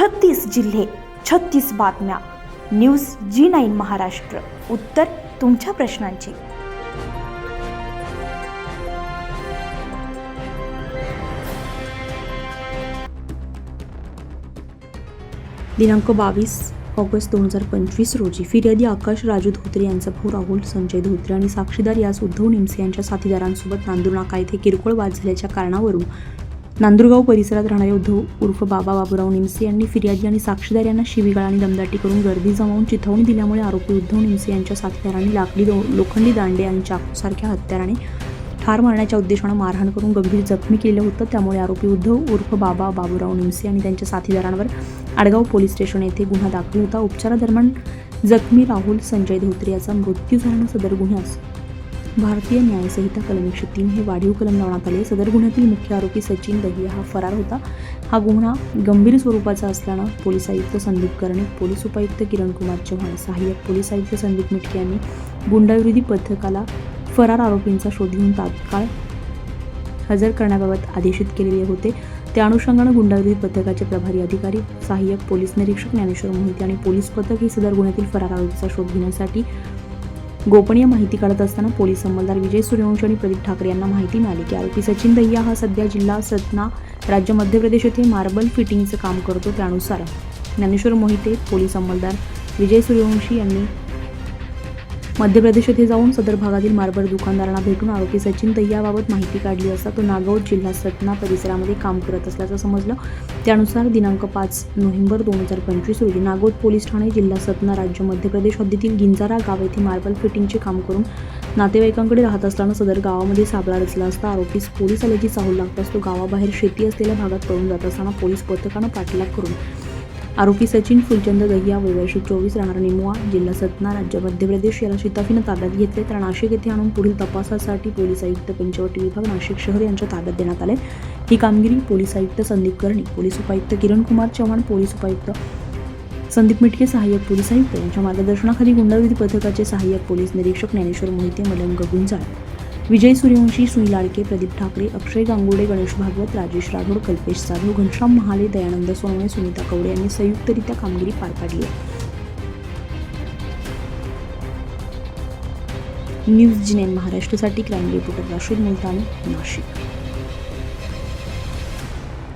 छत्तीस जिल्हे छत्तीस बातम्या. News G nine Maharashtra. उत्तर तुमच्या प्रश्नांची. दिनांक बावीस ऑगस्ट दोन हजार पंचवीस रोजी फिर्यादी आकाश राजू धोत्रे यांचा भाऊ राहुल संजय धोत्रे आणि साक्षीदार यास उद्धव निमसे यांच्या साथीदारांसोबत नांदूर नाका येथे किरकोळ वाद झाल्याच्या कारणावरून नांदुरगाव परिसरात राहणारे उद्धव उर्फ बाबा बाबूराव निमसे यांनी फिर्यादी आणि साक्षीदार यांना शिवीगाळ आणि दमदाटी करून गर्दी जमावून चिथवणी दिल्यामुळे आरोपी उद्धव निमसे यांच्या साथीदारांनी लाकडी दो- लोखंडी दांडे आणि चाकूसारख्या हत्याराने ठार मारण्याच्या उद्देशानं मारहाण करून गंभीर जखमी केलं होतं. त्यामुळे आरोपी उद्धव उर्फ बाबा बाबूराव निमसे आणि त्यांच्या साथीदारांवर आडगाव पोलीस स्टेशन येथे गुन्हा दाखल होता. उपचारादरम्यान जखमी राहुल संजय धोत्रे याचा मृत्यू झाल्यानं सदर गुन्ह्यास भारतीय न्यायसंहिता कलम एकशे तीन हे वाढीव कलम लावण्यात आले. सदर गुन्ह्यातील मुख्य आरोपी सचिन दहिया हा फरार होता. हा गुन्हा गंभीर स्वरूपाचा असल्यानं पोलीस आयुक्त संदीप कर्णिक पोलीस उपायुक्त किरण कुमार चव्हाण सहाय्यक पोलीस आयुक्त संदीप मिटके यांनी गुंडाविरोधी पथकाला फरार आरोपींचा शोध घेऊन तात्काळ हजर करण्याबाबत आदेशित केलेले होते. त्या अनुषंगानं गुंडाविरोधी पथकाचे प्रभारी अधिकारी सहाय्यक पोलीस निरीक्षक ज्ञानेश्वर मोहिते आणि पोलीस पथक हे सदर गुन्ह्यातील फरार आरोपीचा शोध घेण्यासाठी गोपनीय माहिती काढत असताना पोलीस अंमलदार विजय सूर्यवंशी आणि प्रदीप ठाकरे यांना माहिती मिळाली की आरोपी सचिन दहिया हा सध्या जिल्हा सतना राज्य मध्य प्रदेश येथे मार्बल फिटिंगचं काम करतो त्यानुसार ज्ञानेश्वर मोहिते पोलीस अंमलदार विजय सूर्यवंशी यांनी मध्य प्रदेश येथे जाऊन सदर भागातील मार्बल दुकानदारांना भेटून आरोपी सचिन दह्याबाबत माहिती काढली असता तो नागौर जिल्हा सतना परिसरामध्ये काम करत असल्याचं समजलं. त्यानुसार दिनांक पाच नोव्हेंबर दोन हजार पंचवीस रोजी नागौर पोलीस ठाणे जिल्हा सतना राज्य मध्य प्रदेश हद्दीतील गिंजारा गाव येथे मार्बल फिटिंगचे काम करून नातेवाईकांकडे राहत असताना सदर गावामध्ये सापळा रचला असता. आरोपीस पोलीस आल्याची चाहूल लागताच तो गावाबाहेर शेती असलेल्या भागात पळून जात असताना पोलीस पथकानं पाठलाग करून आरोपी सचिन फुलचंद दहिया वयवर्ष चोवीस राहणार निमुआ जिल्हा सतना राज्य मध्य प्रदेश. याला शिताफीनं ताब्यात घेतले तर नाशिक येथे आणून पुढील तपासासाठी पोलीस आयुक्त पंचवटी विभाग नाशिक शहर यांच्या ताब्यात देण्यात आले ही कामगिरी पोलीस आयुक्त संदीप कर्णी पोलीस उपायुक्त किरण कुमार चव्हाण पोलीस उपायुक्त संदीप मिटके सहाय्यक पोलीस आयुक्त यांच्या मार्गदर्शनाखाली गुंडाविधी पथकाचे सहाय्यक पोलीस निरीक्षक ज्ञानेश्वर मोहिते मलंग गुंजाळ विजय सूर्यवंशी सुनील लाडके प्रदीप ठाकरे अक्षय गांगुडे गणेश भागवत राजेश राठोड कल्पेश जाधव घनश्याम महाले दयानंद सोनवणे सुनीता कवडे यांनी संयुक्तरित्या कामगिरी पार पाडली न्यूज जिनेन महाराष्ट्रासाठी क्राईम रिपोर्टर राशीद मुलतानी नाशिक.